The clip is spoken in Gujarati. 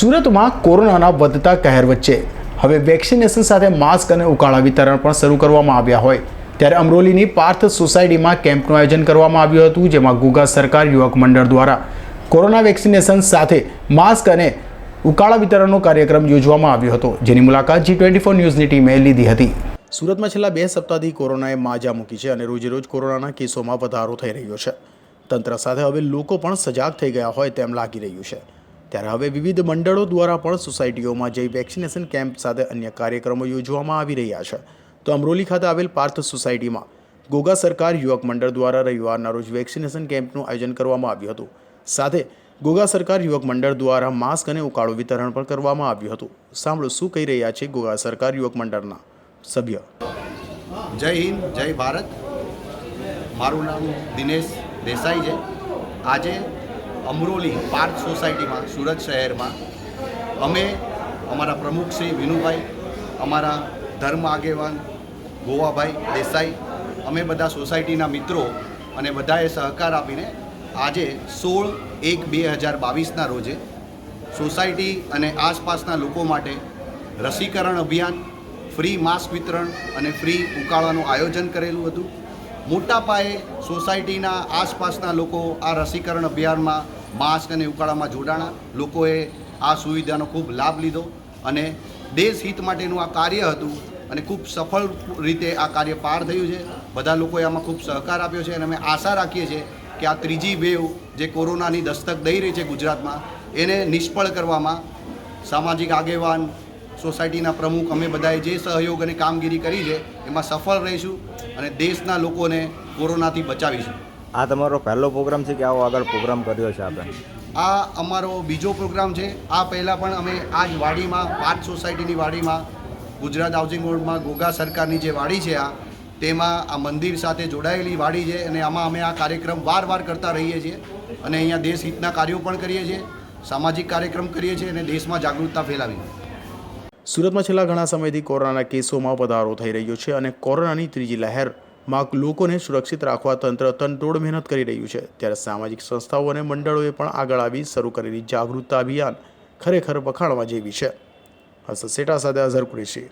સુરતમાં કોરોનાના વધતા કહેર વચ્ચે. હવે વેક્સિનેશન સાથે માસ્ક અને ઉકાળા વિતરણ પણ શરૂ કરવામાં આવ્યા હોય. ત્યારે અમરોલીની પાર્થ સોસાયટીમાં કેમ્પનું આયોજન કરવામાં આવ્યું હતું, જેમાં ગુગા સરકાર, યુવક મંડળ દ્વારા કોરોના વેક્સિનેશન સાથે માસ્ક અને ઉકાળા વિતરણનો કાર્યક્રમ યોજવામાં આવ્યો હતો. જેની મુલાકાત જી ટ્વેન્ટી ફોર ન્યૂઝની ટીમે લીધી હતી. સુરતમાં છેલ્લા બે સપ્તાહથી કોરોનાએ માજા મૂકી છે અને રોજે રોજ કોરોનાના કેસોમાં વધારો થઈ રહ્યો છે. તંત્ર સાથે હવે લોકો પણ સજાગ થઈ ગયા હોય તેમ લાગી રહ્યું છે. ત્યારે હવે વિવિધ મંડળો દ્વારા પણ સોસાયટીઓમાં જઈ વેક્સિનેશન કેમ્પ સાથે અન્ય કાર્યક્રમો યોજવામાં આવી રહ્યા છે. તો અમરોલી ખાતે આવેલ પાર્થ સોસાયટીમાં ગોગા સરકાર યુવક મંડળ દ્વારા રવિવારના રોજ વેક્સિનેશન કેમ્પનું આયોજન કરવામાં આવ્યું હતું. સાથે ગોગા સરકાર યુવક મંડળ દ્વારા માસ્ક અને ઉકાળો વિતરણ પણ કરવામાં આવ્યું હતું. સાંભળો શું કહી રહ્યા છે ગોગા સરકાર યુવક મંડળના સભ્ય. જય હિન્દ, જય ભારત. મારું નામ દિનેશ દેસાઈ છે. આજે અમરોલી પાર્ક સોસાયટીમાં, સુરત શહેરમાં. અમે અમારા પ્રમુખ શ્રી વિનુભાઈ, અમારા ધર્મ આગેવાન ગોવાભાઈ દેસાઈ, અમે બધા સોસાયટીના મિત્રો અને બધાએ સહકાર આપીને આજે સોળ એક બે હજાર બાવીસના રોજે સોસાયટી અને આસપાસના લોકો માટે રસીકરણ અભિયાન, ફ્રી માસ્ક વિતરણ અને ફ્રી ઉકાળાનું આયોજન કરેલું હતું. મોટા પાયે સોસાયટીના આસપાસના લોકો આ રસીકરણ અભિયાનમાં માસ્ક અને ઉકાળામાં જોડાણા. લોકોએ આ સુવિધાનો ખૂબ લાભ લીધો અને દેશ હિત માટેનું આ કાર્ય હતું અને ખૂબ સફળ રીતે આ કાર્ય પાર થયું છે. બધા લોકોએ આમાં ખૂબ સહકાર આપ્યો છે અને અમે આશા રાખીએ છીએ કે આ ત્રીજી વેવ જે કોરોનાની દસ્તક દઈ રહી છે ગુજરાતમાં, એને નિષ્ફળ કરવામાં સામાજિક આગેવાન સોસાયટીના પ્રમુખ અમે બધાએ જે સહયોગ અને કામગીરી કરી છે એમાં સફળ રહીશું અને દેશના લોકોને કોરોનાથી બચાવીશું. આ તમારો પહેલો પ્રોગ્રામ છે કે આવો આગળ પ્રોગ્રામ કર્યો છે આપણે? આ અમારો બીજો પ્રોગ્રામ છે. આ પહેલાં પણ અમે આ જ વાડીમાં પાંચ સોસાયટીની વાડીમાં ગુજરાત હાઉસિંગ બોર્ડમાં ગોગા સરકારની જે વાડી છે આ તેમાં આ મંદિર સાથે જોડાયેલી વાડી છે અને આમાં અમે આ કાર્યક્રમ વાર વાર કરતા રહીએ છીએ અને અહીંયા દેશ હિતના કાર્યો પણ કરીએ છીએ સામાજિક કાર્યક્રમ કરીએ છીએ અને દેશમાં જાગૃતતા ફેલાવી સુરતમાં છેલ્લા ઘણા સમયથી કોરોનાના કેસોમાં વધારો થઈ રહ્યો છે અને કોરોનાની ત્રીજી લહેરમાં લોકોને સુરક્ષિત રાખવા તંત્ર તનતોડ મહેનત કરી રહ્યું છે. ત્યારે સામાજિક સંસ્થાઓ અને મંડળોએ પણ આગળ આવી શરૂ કરેલી જાગૃતતા અભિયાન ખરેખર વખાણવા જેવી છે. હર્ષદ સેટા સાથે અઝહર કુરેશી.